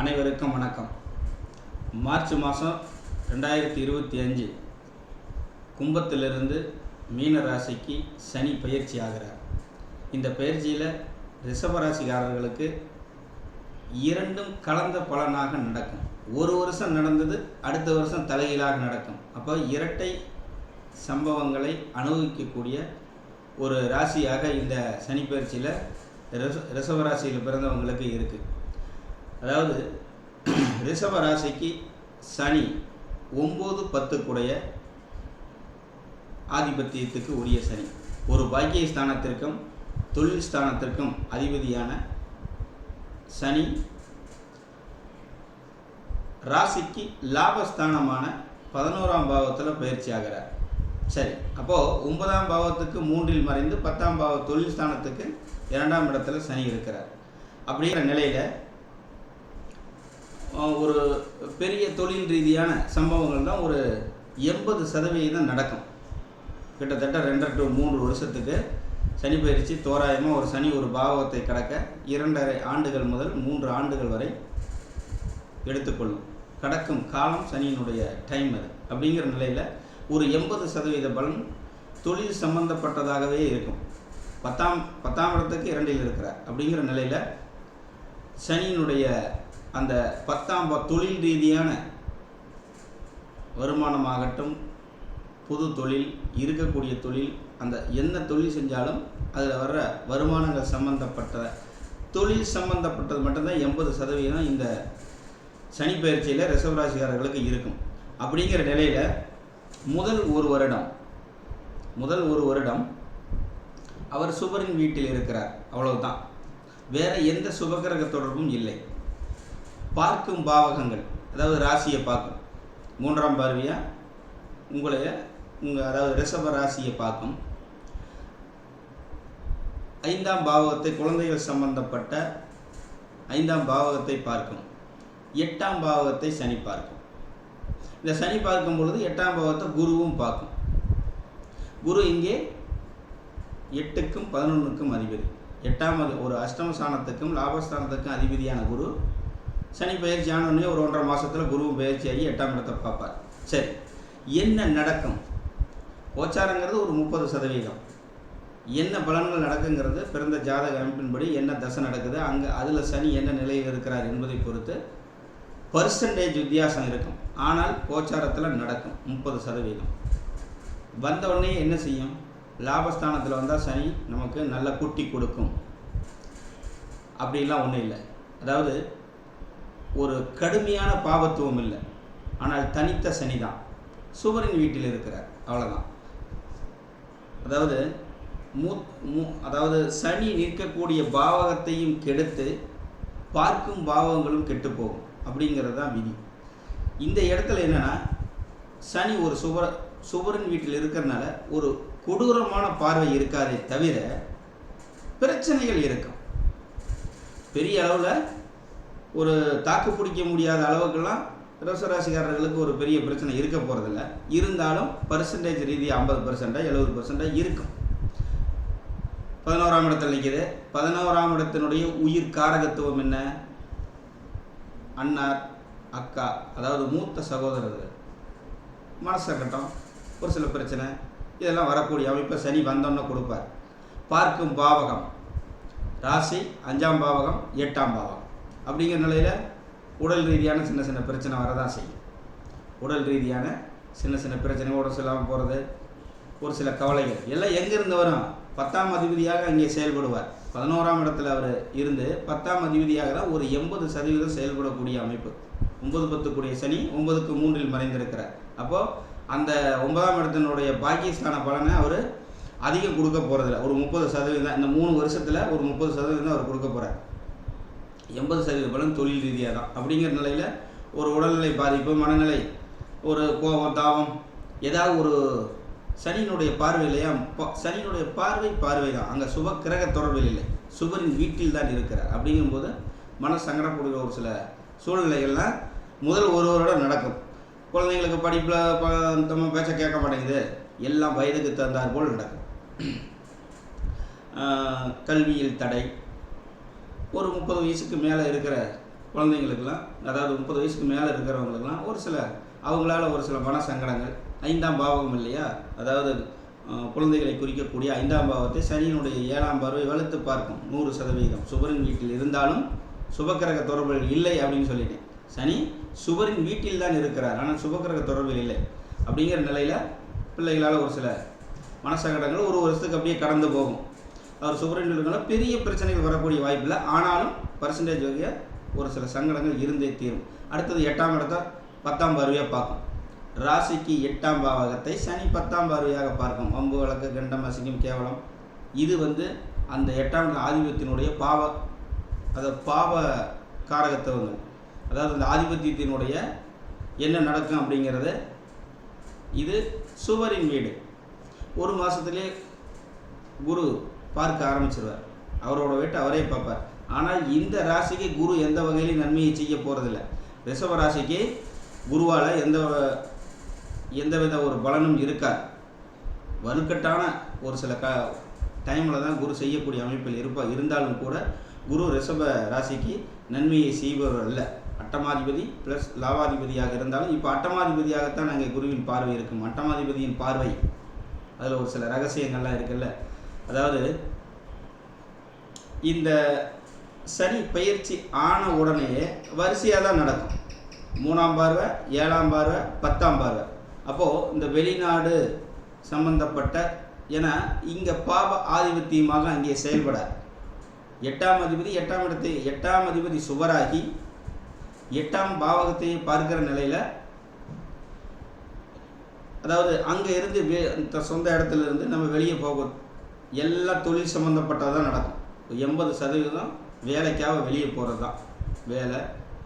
அனைவருக்கும் வணக்கம். மார்ச் மாதம் ரெண்டாயிரத்தி இருபத்தி அஞ்சு. கும்பத்திலிருந்து மீன ராசிக்கு சனி பயிற்சி ஆகிறார். இந்த பயிற்சியில் ரிஷபராசிக்காரர்களுக்கு இரண்டும் கலந்த பலனாக நடக்கும். ஒரு வருஷம் நடந்தது அடுத்த வருஷம் தலைகீழாக நடக்கும். அப்போ இரட்டை சம்பவங்களை அனுபவிக்கக்கூடிய ஒரு ராசியாக இந்த சனி பயிற்சியில் ரிஷ ரிஷப ராசியில் பிறந்தவங்களுக்கு இருக்குது அதாவது ரிஷப ராசிக்கு சனி ஒம்பது பத்துக்குடைய ஆதிபத்தியத்துக்கு உரிய சனி. ஒரு பாக்கிய ஸ்தானத்திற்கும் தொழில் ஸ்தானத்திற்கும் அதிபதியான சனி ராசிக்கு லாபஸ்தானமான பதினோராம் பாவத்தில் பயிற்சி ஆகிறார். சரி அப்போது ஒன்பதாம் பாவத்துக்கு மூன்றில் மறைந்து பத்தாம் பாவ தொழில் ஸ்தானத்துக்கு இரண்டாம் இடத்துல சனி இருக்கிறார். அப்படிங்கிற நிலையில் ஒரு பெரிய தொழில் ரீதியான சம்பவங்கள் தான் ஒரு எண்பது சதவீதம் நடக்கும். கிட்டத்தட்ட ரெண்டரை டு மூன்று வருஷத்துக்கு சனி பயிற்சி தோராயமாக ஒரு சனி ஒரு பாவத்தை கடக்க இரண்டரை ஆண்டுகள் முதல் மூன்று ஆண்டுகள் வரை எடுத்துக்கொள்ளும். கடக்கும் காலம் சனியினுடைய டைம் அது. அப்படிங்கிற நிலையில் ஒரு எண்பது சதவீத பலன் தொழில் சம்பந்தப்பட்டதாகவே இருக்கும். பத்தாம் பத்தாம் இடத்துக்கு இரண்டில் இருக்கிறார். அப்படிங்கிற நிலையில் சனியினுடைய அந்த பத்தாம் தொழில் ரீதியான வருமானமாகட்டும் புது தொழில் இருக்கக்கூடிய தொழில் அந்த என்ன தொழில் செஞ்சாலும் அதில் வர்ற வருமானங்கள் சம்பந்தப்பட்ட தொழில் சம்பந்தப்பட்டது மட்டும்தான் எண்பது சதவீதம் இந்த சனி பயிற்சியில் ரிசவராசிக்காரர்களுக்கு இருக்கும். அப்படிங்கிற நிலையில் முதல் ஒரு வருடம் முதல் ஒரு வருடம் அவர் சுபரின் வீட்டில் இருக்கிறார். அவ்வளவுதான். வேற எந்த சுபகிரக தொடர்பும் இல்லை. பார்க்கும் பாவகங்கள் அதாவது ராசியை பார்க்கும். மூன்றாம் பார்வையாக உங்களைய உங்கள் அதாவது ரிஷப ராசியை பார்க்கும். ஐந்தாம் பாவகத்தை குழந்தைகள் சம்பந்தப்பட்ட ஐந்தாம் பாவகத்தை பார்க்கும். எட்டாம் பாவகத்தை சனி பார்க்கும். இந்த சனி பார்க்கும் பொழுது எட்டாம் பாவத்தை குருவும் பார்க்கும். குரு இங்கே எட்டுக்கும் பதினொன்றுக்கும் அதிபதி. எட்டாம் ஒரு அஷ்டம ஸ்தானத்துக்கும் லாபஸ்தானத்துக்கும் அதிபதியான குரு சனி பயிற்சி ஆனோடனே ஒரு ஒன்றரை மாதத்தில் குருவும் பயிற்சி ஆகி எட்டாம் இடத்தை பார்ப்பார். சரி என்ன நடக்கும்? கோச்சாரங்கிறது ஒரு முப்பது சதவீதம். என்ன பலன்கள் நடக்குங்கிறது பிறந்த ஜாதக அமைப்பின்படி என்ன தசை நடக்குது அங்கே அதில் சனி என்ன நிலையில் இருக்கிறார் என்பதை பொறுத்து பர்சன்டேஜ் வித்தியாசம் இருக்கும். ஆனால் கோச்சாரத்தில் நடக்கும் முப்பது சதவீதம். வந்த உடனே என்ன செய்யும்? லாபஸ்தானத்தில் வந்தால் சனி நமக்கு நல்ல குட்டி கொடுக்கும். அப்படிலாம் ஒன்றும் இல்லை. அதாவது ஒரு கடுமையான பாவத்துவம் இல்லை. ஆனால் தனித்த சனி தான் சுவரின் வீட்டில் இருக்கிறார். அவ்வளோதான் அதாவது மூ மூ அதாவது சனி நிற்கக்கூடிய பாவகத்தையும் கெடுத்து பார்க்கும் பாவங்களும் கெட்டு போகும். அப்படிங்கிறது தான் விதி. இந்த இடத்துல என்னன்னா சனி ஒரு சுவர சுவரின் வீட்டில் இருக்கிறனால ஒரு கொடூரமான பார்வை இருக்காதே தவிர பிரச்சனைகள் இருக்கும். பெரிய அளவில் ஒரு தாக்கு பிடிக்க முடியாத அளவுக்கெல்லாம் ரிசராசிக்காரர்களுக்கு ஒரு பெரிய பிரச்சனை இருக்க போகிறதில்ல இருந்தாலும் பர்சன்டேஜ் ரீதியாக ஐம்பது பர்சன்டாக எழுபது பர்சன்டாக இருக்கும். பதினோராம் இடத்தில் நிற்கிது பதினோராம் இடத்தினுடைய உயிர் காரகத்துவம் என்ன? அண்ணார் அக்கா அதாவது மூத்த சகோதரர்கள். மனசக்கட்டம் ஒரு சில பிரச்சனை. இதெல்லாம் வரக்கூடிய அமைப்பை சனி வந்தோன்னு கொடுப்பார். பார்க்கும் பாவகம். ராசி அஞ்சாம் பாவகம் எட்டாம் பாவகம். அப்படிங்கிற நிலையில் உடல் ரீதியான சின்ன சின்ன பிரச்சனை வரதான் செய்யும். உடல் ரீதியான சின்ன சின்ன பிரச்சனை உடல் சொல்லாமல் போகிறது ஒரு சில கவலைகள். எல்லாம் எங்கேருந்து வரும்? பத்தாம் அதிபதியாக அங்கே செயல்படுவார். பதினோராம் இடத்துல அவர் இருந்து பத்தாம் அதிபதியாக தான் ஒரு எண்பது சதவீதம் செயல்படக்கூடிய அமைப்பு. ஒன்பது பத்துக்குரிய சனி ஒன்பதுக்கு மூன்றில் மறைந்திருக்கிறார். அப்போது அந்த ஒன்பதாம் இடத்தினுடைய பாகிஸ்தான பலனை அவர் அதிகம் கொடுக்க போகிறதில்ல ஒரு முப்பது சதவீதம் இந்த மூணு வருஷத்தில் ஒரு முப்பது சதவீதம் அவர் கொடுக்க போகிறார் எண்பது சதவீத பலன் தொழில் ரீதியாக தான். அப்படிங்கிற நிலையில் ஒரு உடல்நிலை பாதிப்பு மனநிலை ஒரு கோபம் தாபம் ஏதாவது ஒரு சனியினுடைய பார்வையிலையா ப- சனியினுடைய பார்வை பார்வை தான். அங்கே சுப கிரக தொடர்பில் இல்லை. சுபரின் வீட்டில் தான் இருக்கிறார். அப்படிங்கும்போது மன சங்கடப்படுகிற ஒரு சில சூழ்நிலைகள்லாம் முதல் ஒரு வருடம் நடக்கும். குழந்தைங்களுக்கு படிப்பில் நம்ம பேச்ச கேட்க மாட்டேங்குது. எல்லாம் வயதுக்கு தகுந்தாற்போல் நடக்கும். கல்வியில் தடை ஒரு முப்பது வயசுக்கு மேலே இருக்கிற குழந்தைங்களுக்கெல்லாம் அதாவது முப்பது வயசுக்கு மேலே இருக்கிறவங்களுக்கெல்லாம் ஒரு சில அவங்களால ஒரு சில மன சங்கடங்கள் ஐந்தாம் பாவகம் இல்லையா? அதாவது குழந்தைகளை குறிக்கக்கூடிய ஐந்தாம் பாவத்தை சனியினுடைய ஏழாம் பார்வை வளர்த்து பார்க்கும். நூறு சதவீதம். சுபரின் வீட்டில் இருந்தாலும் சுபக்கிரக தொடர்புகள் இல்லை அப்படின்னு சொல்லிட்டேன். சனி சுபரின் வீட்டில் தான் இருக்கிறார். ஆனால் சுபக்கிரக தொடர்புகள் இல்லை. அப்படிங்கிற நிலையில் பிள்ளைகளால் ஒரு சில மனசங்கடங்கள் ஒரு வருஷத்துக்கு அப்படியே கடந்து போகும். அவர் சுவரில் இருக்கனால பெரிய பிரச்சனைகள் வரக்கூடிய வாய்ப்பில்லை. ஆனாலும் பர்சன்டேஜ் வகையாக ஒரு சில சங்கடங்கள் இருந்தே தீரும். அடுத்தது எட்டாம் இடத்த பத்தாம் பார்வையாக பார்க்கும். ராசிக்கு எட்டாம் பாவகத்தை சனி பத்தாம் பார்வையாக பார்க்கும். அம்பு வழக்கு கண்டம் அசிங்கம் கேவலம். இது வந்து அந்த எட்டாம் இட ஆதிபத்தினுடைய பாவ அதை பாவ காரகத்தை வந்து அதாவது அந்த ஆதிபத்தியத்தினுடைய என்ன நடக்கும் அப்படிங்கிறத இது சுவரின் வீடு. ஒரு மாதத்துலேயே குரு பார்க்க ஆரம்பிச்சிருவார். அவரோட வீட்டை அவரே பார்ப்பார். ஆனால் இந்த ராசிக்கு குரு எந்த வகையிலும் நன்மையை செய்ய போகிறதில்ல ரிஷப ராசிக்கு குருவால் எந்த எந்தவித ஒரு பலனும் இருக்காது. வலுக்கட்டான ஒரு சில க டைமில் தான் குரு செய்யக்கூடிய அமைப்பில் இருப்பா இருந்தாலும் கூட குரு ரிஷப ராசிக்கு நன்மையை செய்பவர் அல்ல. அட்டமாதிபதி ப்ளஸ் லாவாதிபதியாக இருந்தாலும் இப்போ அட்டமாதிபதியாகத்தான் அங்கே குருவின் பார்வை இருக்கும். அட்டமாதிபதியின் பார்வை. அதில் ஒரு சில ரகசியங்கள்லாம் இருக்குல்ல. அதாவது இந்த சனி பயிற்சி ஆன உடனேயே வரிசையாக தான் நடக்கும். மூணாம் பார்வை ஏழாம் பார்வை பத்தாம் பார்வை. அப்போது இந்த வெளிநாடு சம்பந்தப்பட்ட ஏன்னா இங்கே பாப ஆதிபத்தியமாக அங்கே செயல்படாது எட்டாம் அதிபதி எட்டாம் இடத்தை எட்டாம் அதிபதி சுவராகி எட்டாம் பாவகத்தை பார்க்கிற நிலையில் அதாவது அங்கே இருந்து இந்த சொந்த இடத்துல இருந்து நம்ம வெளியே போகும். எல்லா தொழில் சம்மந்தப்பட்டதாக நடக்கும். எண்பது சதவீதம் வேலைக்காக வெளியே போகிறது தான் வேலை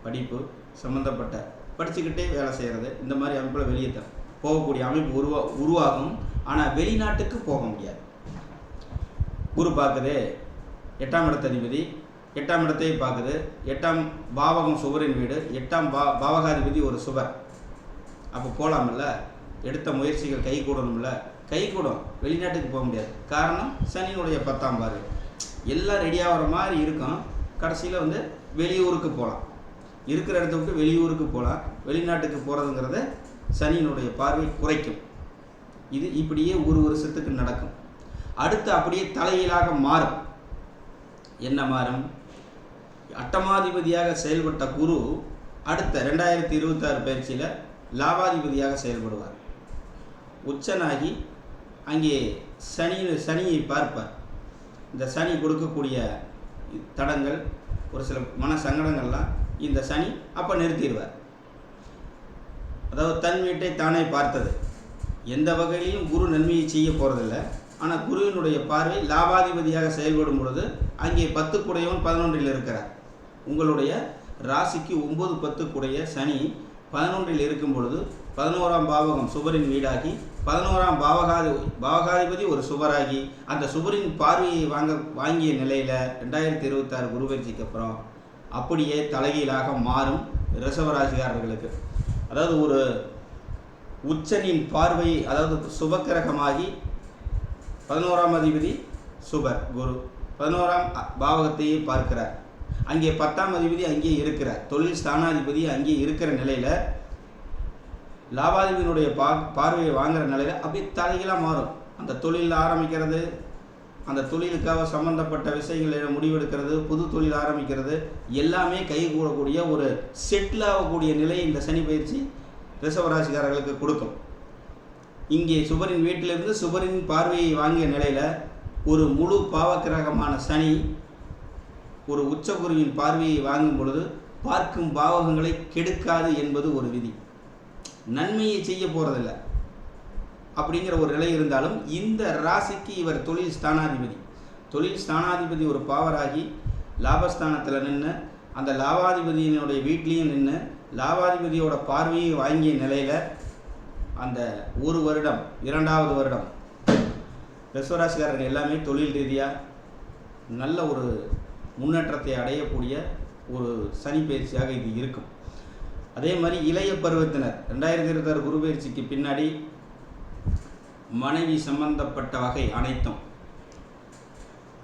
படிப்பு சம்மந்தப்பட்ட படிச்சுக்கிட்டே வேலை செய்கிறது இந்த மாதிரி அமைப்பில் வெளியே தான் போகக்கூடிய அமைப்பு உருவா உருவாகும். ஆனால் வெளிநாட்டுக்கு போக முடியாது. குரு பார்க்குது எட்டாம் இடத்ததிபதி எட்டாம் இடத்தையும் பார்க்குது எட்டாம் பாவகம் சுவரின் வீடு எட்டாம் பா பாவகாதிபதி ஒரு சுவர். அப்போ போகலாமில்ல எடுத்த முயற்சிகள் கை கூடணும்ல கை கூடும் வெளிநாட்டுக்கு போக முடியாது. காரணம் சனியினுடைய பத்தாம் பாரு எல்லாம் ரெடி ஆகிற மாதிரி இருக்கும். கடைசியில் வந்து வெளியூருக்கு போகலாம் இருக்கிற இடத்த விட்டு வெளியூருக்கு போகலாம் வெளிநாட்டுக்கு போகிறதுங்கிறத சனியினுடைய பார்வை குறைக்கும். இது இப்படியே ஒரு வருஷத்துக்கு நடக்கும். அடுத்து அப்படியே தலையீழாக மாறும். என்ன மாறும்? அட்டமாதிபதியாக செயல்பட்ட குரு அடுத்த ரெண்டாயிரத்தி இருபத்தாறு பயிற்சியில் லாபாதிபதியாக செயல்படுவார். உச்சனாகி அங்கே சனி சனியை பார்ப்பார். இந்த சனி கொடுக்கக்கூடிய தடங்கள் ஒரு சில மன சங்கடங்கள்லாம் இந்த சனி அப்போ நிறுத்திடுவார். அதாவது தன் வீட்டை தானே பார்த்தது. எந்த வகையிலையும் குரு நன்மையை செய்ய போகிறதில்ல ஆனால் குருவினுடைய பார்வை லாபாதிபதியாக செயல்படும் பொழுது அங்கே பத்து குடையவன் பதினொன்றில் இருக்கிறார். உங்களுடைய ராசிக்கு ஒம்பது பத்து குடைய சனி பதினொன்றில் இருக்கும் பொழுது பதினோராம் பாவகம் சுவரின் வீடாகி பதினோராம் பாவகாதி பாவகாதிபதி ஒரு சுவராகி அந்த சுவரின் பார்வையை வாங்க வாங்கிய நிலையில் ரெண்டாயிரத்தி இருபத்தாறு குருபெயர்ச்சிக்கு அப்புறம் அப்படியே தலைகீழாக மாறும் ரிஷபராசிக்காரர்களுக்கு. அதாவது ஒரு உச்சனின் பார்வை அதாவது சுபக்கிரகமாகி பதினோராம் அதிபதி சுபர் குரு. பதினோராம் பாவகத்தையே பார்க்கிறார். அங்கே பத்தாம் அதிபதி அங்கே இருக்கிறார். தொழில் ஸ்தானாதிபதி அங்கே இருக்கிற நிலையில் லாபாதிபதியினுடைய பா பார்வையை வாங்குற நிலையில் அப்படியே தலைகளாக மாறும். அந்த தொழில் ஆரம்பிக்கிறது அந்த தொழிலுக்காக சம்பந்தப்பட்ட விஷயங்களை முடிவெடுக்கிறது புது தொழில் ஆரம்பிக்கிறது எல்லாமே கை கூடக்கூடிய ஒரு செட்டில் ஆகக்கூடிய நிலை இந்த சனி பயிற்சி ரிசவராசிக்காரர்களுக்கு கொடுக்கும். இங்கே சுபரின் வீட்டிலிருந்து சுபரின் பார்வையை வாங்கிய நிலையில் ஒரு முழு பாவக்கிரகமான சனி ஒரு உச்சகுருவின் பார்வையை வாங்கும் பொழுது பார்க்கும் பாவகங்களை கெடுக்காது என்பது ஒரு விதி. நன்மையை செய்ய போகிறதில்ல அப்படிங்கிற ஒரு நிலை இருந்தாலும் இந்த ராசிக்கு இவர் தொழில் ஸ்தானாதிபதி. தொழில் ஸ்தானாதிபதி ஒரு பாவராகி லாபஸ்தானத்தில் நின்று அந்த லாபாதிபதியினுடைய வீட்லேயும் நின்று லாபாதிபதியோட பார்வையை வாங்கிய நிலையில் அந்த ஒரு வருடம் இரண்டாவது வருடம் ரிசவராசிக்காரர்கள் எல்லாமே தொழில் ரீதியாக நல்ல ஒரு முன்னேற்றத்தை அடையக்கூடிய ஒரு சனி பயிற்சியாக இது இருக்கும். அதே மாதிரி இளைய பருவத்தினர் ரெண்டாயிரத்தி இருபத்தாறு குரு பயிற்சிக்கு பின்னாடி மனைவி சம்பந்தப்பட்ட வகை அனைத்தும்.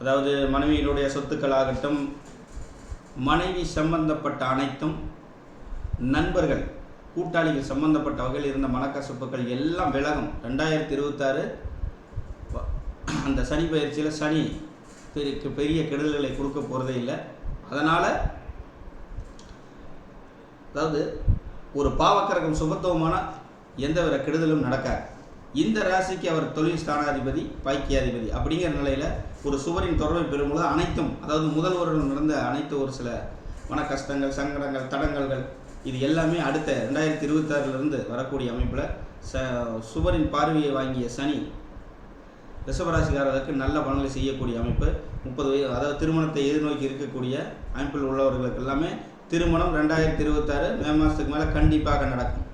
அதாவது மனைவியினுடைய சொத்துக்களாகட்டும் மனைவி சம்பந்தப்பட்ட அனைத்தும் நண்பர்கள் கூட்டாளிகள் சம்பந்தப்பட்ட வகையில் இருந்த மனக்கசப்புகள் எல்லாம் விலகும். ரெண்டாயிரத்தி இருபத்தாறு அந்த சனி பயிற்சியில் சனி பெரிய பெரிய கெடுதல்களை கொடுக்க போகிறதே இல்லை. அதனால் அதாவது ஒரு பாவக்கரகம் சுபத்துவமான எந்த வித கெடுதலும் நடக்காது. இந்த ராசிக்கு அவர் தொழில் ஸ்தானாதிபதி பாக்கியாதிபதி அப்படிங்கிற நிலையில் ஒரு சுவரின் தொடர்பை பெறும்போது அனைத்தும் அதாவது முதல் நடந்த அனைத்து ஒரு சில மன கஷ்டங்கள் சங்கடங்கள் தடங்கல்கள் இது எல்லாமே அடுத்த ரெண்டாயிரத்தி இருபத்தாறுலேருந்து வரக்கூடிய அமைப்பில் ச சுவரின் பார்வையை வாங்கிய சனி ரிஷபராசிக்காரர்களுக்கு நல்ல பலன்களை செய்யக்கூடிய அமைப்பு. முப்பது வயது அதாவது திருமணத்தை எதிர்நோக்கி இருக்கக்கூடிய அமைப்பில் உள்ளவர்களுக்கு எல்லாமே திருமணம் ரெண்டாயிரத்தி இருபத்தாறு மே மாதத்துக்கு மேலே கண்டிப்பாக நடக்கும்.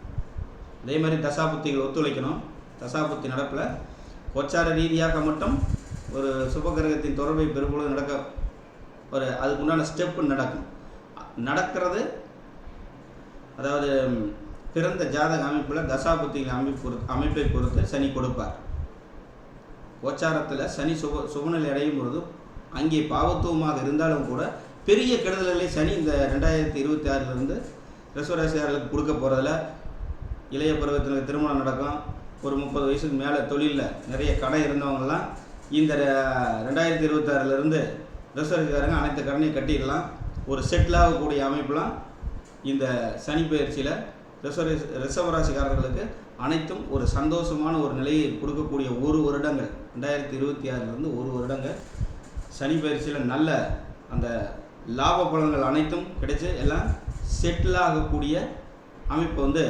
அதே மாதிரி தசாபுத்திகள் ஒத்துழைக்கணும். தசாபுத்தி நடப்பில் கொச்சார ரீதியாக மட்டும் ஒரு சுபகிரகத்தின் தொடர்பை பெறும்பொழுது நடக்க ஒரு அதுக்குண்டான ஸ்டெப்பு நடக்கும். நடக்கிறது அதாவது பிறந்த ஜாதக அமைப்பில் தசாபுத்திகள் அமைப்பு அமைப்பை பொறுத்து சனி கொடுப்பார். கோச்சாரத்தில் சனி சுப சுபநிலை அடையும் பொழுது அங்கே பாவத்துவமாக இருந்தாலும் கூட பெரிய கெடுதல்களை சனி இந்த ரெண்டாயிரத்தி இருபத்தி ஆறிலிருந்து ரிசவராசியார்களுக்கு கொடுக்க போகிறதுல இளைய பருவத்தில் திருமணம் நடக்கும். ஒரு முப்பது வயசுக்கு மேலே தொழிலில் நிறைய கடை இருந்தவங்கலாம் இந்த ரெண்டாயிரத்தி இருபத்தாறுலேருந்து ரிசவராசிக்காரங்க அனைத்து கடனையும் கட்டிடலாம். ஒரு செட்டில் ஆகக்கூடிய அமைப்பெலாம் இந்த சனி பயிற்சியில் ரிசவரி ரிசவராசிக்காரர்களுக்கு அனைத்தும் ஒரு சந்தோஷமான ஒரு நிலையை கொடுக்கக்கூடிய ஒரு வருடங்கள். ரெண்டாயிரத்தி இருபத்தி ஆறிலிருந்து ஒரு வருடங்கள் சனி பயிற்சியில் நல்ல அந்த லாப பலன்கள் அனைத்தும் கிடைச்சி எல்லாம் செட்டில் ஆகக்கூடிய அமைப்பு வந்து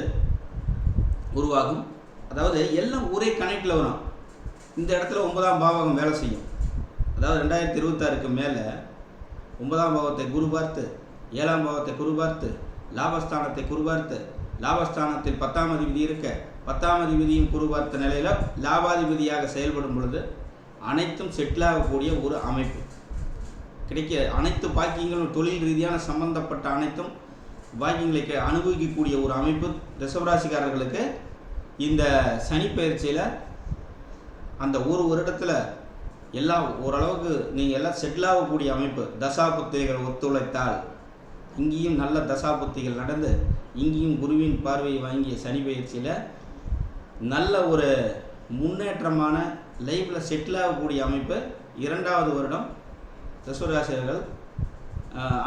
உருவாகும். அதாவது எல்லாம் ஒரே கனெக்டில் வரும். இந்த இடத்துல ஒன்பதாம் பாவகம் வேலை செய்யும். அதாவது ரெண்டாயிரத்தி இருபத்தாறுக்கு மேலே ஒன்பதாம் பாவத்தை குரு பார்த்து ஏழாம் பாவத்தை குரு பார்த்து லாபஸ்தானத்தை குரு பார்த்து லாபஸ்தானத்தில் பத்தாம் அதிபதி இருக்க பத்தாம் அதிபதியும் குரு பார்த்த நிலையில் லாபாதிபதியாக செயல்படும் பொழுது அனைத்தும் செட்டில் ஆகக்கூடிய ஒரு அமைப்பு. கிடைக்க அனைத்து பாக்கியங்களும் தொழில் ரீதியான சம்பந்தப்பட்ட அனைத்தும் பாக்கியங்களை அனுபவிக்கக்கூடிய ஒரு அமைப்பு ரிசவராசிக்காரர்களுக்கு இந்த சனி பயிற்சியில் அந்த ஒரு வருடத்தில் எல்லாம் ஓரளவுக்கு நீங்கள் எல்லாம் செட்டில் ஆகக்கூடிய அமைப்பு. தசாபுத்திகள் ஒத்துழைத்தால் இங்கேயும் நல்ல தசாபுத்திகள் நடந்து இங்கேயும் குருவின் பார்வையை வாங்கிய சனி பயிற்சியில் நல்ல ஒரு முன்னேற்றமான லைஃப்பில் செட்டில் ஆகக்கூடிய அமைப்பு. இரண்டாவது வருடம் ரிஷபராசியர்கள்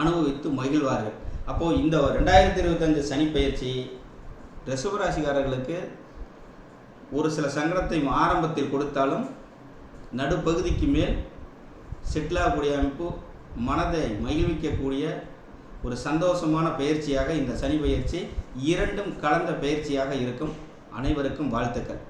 அனுபவித்து மகிழ்வார்கள். அப்போது இந்த ரெண்டாயிரத்தி இருபத்தஞ்சு சனி பயிற்சி ரிஷபராசிக்காரர்களுக்கு ஒரு சில சங்கடத்தை ஆரம்பத்தில் கொடுத்தாலும் நடுப்பகுதிக்கு மேல் செட்டிலாகக்கூடிய அமைப்பு மனதை மகிழ்விக்கக்கூடிய ஒரு சந்தோஷமான பயிற்சியாக இந்த சனி பயிற்சி இரண்டும் கலந்த பயிற்சியாக இருக்கும். அனைவருக்கும் வாழ்த்துக்கள்.